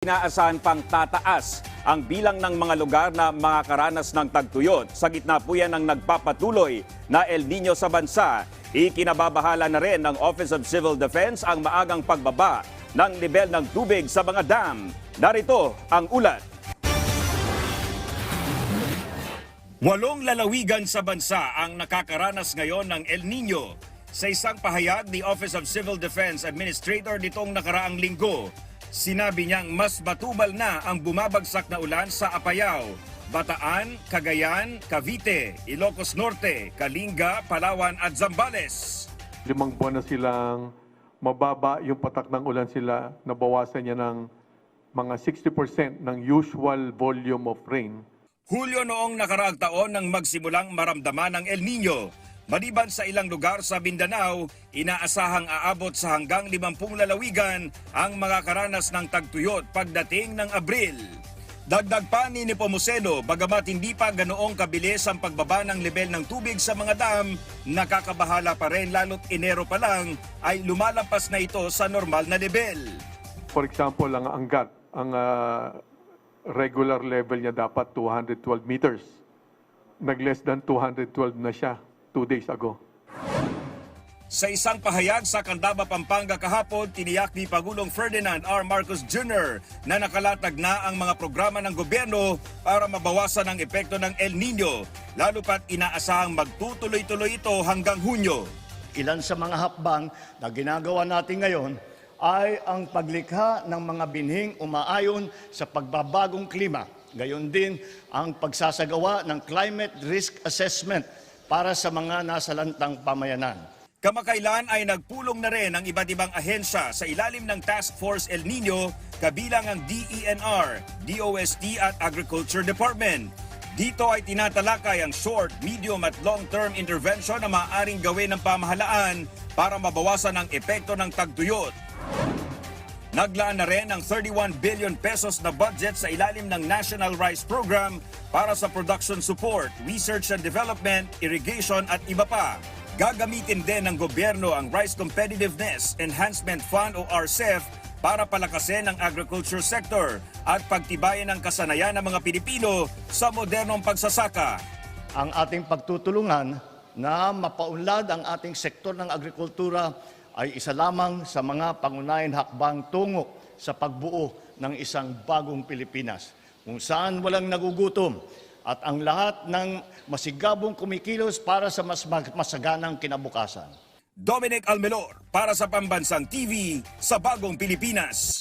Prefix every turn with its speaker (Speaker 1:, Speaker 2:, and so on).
Speaker 1: Inaasahan pang tataas ang bilang ng mga lugar na makakaranas ng tagtuyot. Sa gitna po yan ng nagpapatuloy na El Nino sa bansa. Ikinababahala na rin ng Office of Civil Defense ang maagang pagbaba ng level ng tubig sa mga dam. Narito ang ulat. Walong lalawigan sa bansa ang nakakaranas ngayon ng El Nino. Sa isang pahayag ni Office of Civil Defense Administrator nitong nakaraang linggo, sinabi niyang mas matubal na ang bumabagsak na ulan sa Apayao, Bataan, Cagayan, Cavite, Ilocos Norte, Kalinga, Palawan at Zambales.
Speaker 2: limang buwan na silang mababa yung patak ng ulan sila, nabawasan niya ng mga 60% ng usual volume of rain.
Speaker 1: Hulyo noong nakaraang taon nang magsimulang maramdaman ng El Nino. Maliban sa ilang lugar sa Mindanao, inaasahang aabot sa hanggang 50 lalawigan ang makakaranas ng tagtuyot pagdating ng Abril. Dagdag pa ni Nepomuceno, bagamat hindi pa ganoong kabilis ang pagbaba ng level ng tubig sa mga dam, nakakabahala pa rin lalo't Enero pa lang ay lumalampas na ito sa normal na level.
Speaker 2: For example, ang Angat, ang ah, regular level niya dapat 212 meters. Nag-less than 212 na siya two days ago.
Speaker 1: Sa isang pahayag sa Candaba, Pampanga kahapon, tiniyak ni Pagulong Ferdinand R. Marcos Jr. na nakalatag na ang mga programa ng gobyerno para mabawasan ang epekto ng El Nino, lalo pat inaasahang magtutuloy-tuloy ito hanggang Hunyo.
Speaker 3: Ilan sa mga hakbang na ginagawa natin ngayon ay ang paglikha ng mga binhing umaayon sa pagbabagong klima. Gayon din ang pagsasagawa ng climate risk assessment para sa mga nasalantang pamayanan.
Speaker 1: Kamakailan ay nagpulong na rin ang iba't ibang ahensya sa ilalim ng Task Force El Nino, kabilang ang DENR, DOST at Agriculture Department. Dito ay tinatalakay ang short, medium at long-term intervention na maaaring gawin ng pamahalaan para mabawasan ang epekto ng tagtuyot. Naglaan na rin ng 31 billion pesos na budget sa ilalim ng National Rice Program para sa production support, research and development, irrigation at iba pa. Gagamitin din ng gobyerno ang Rice Competitiveness Enhancement Fund o RCEF para palakasin ang agriculture sector at pagtibayan ang kasanayan ng mga Pilipino sa modernong pagsasaka.
Speaker 3: Ang ating pagtutulungan na mapaunlad ang ating sektor ng agrikultura ay isa lamang sa mga pangunahing hakbang tungo sa pagbuo ng isang bagong Pilipinas kung saan walang nagugutom at ang lahat ng masigabong kumikilos para sa mas masaganang kinabukasan.
Speaker 1: Dominic Almelor para sa Pambansang TV sa Bagong Pilipinas.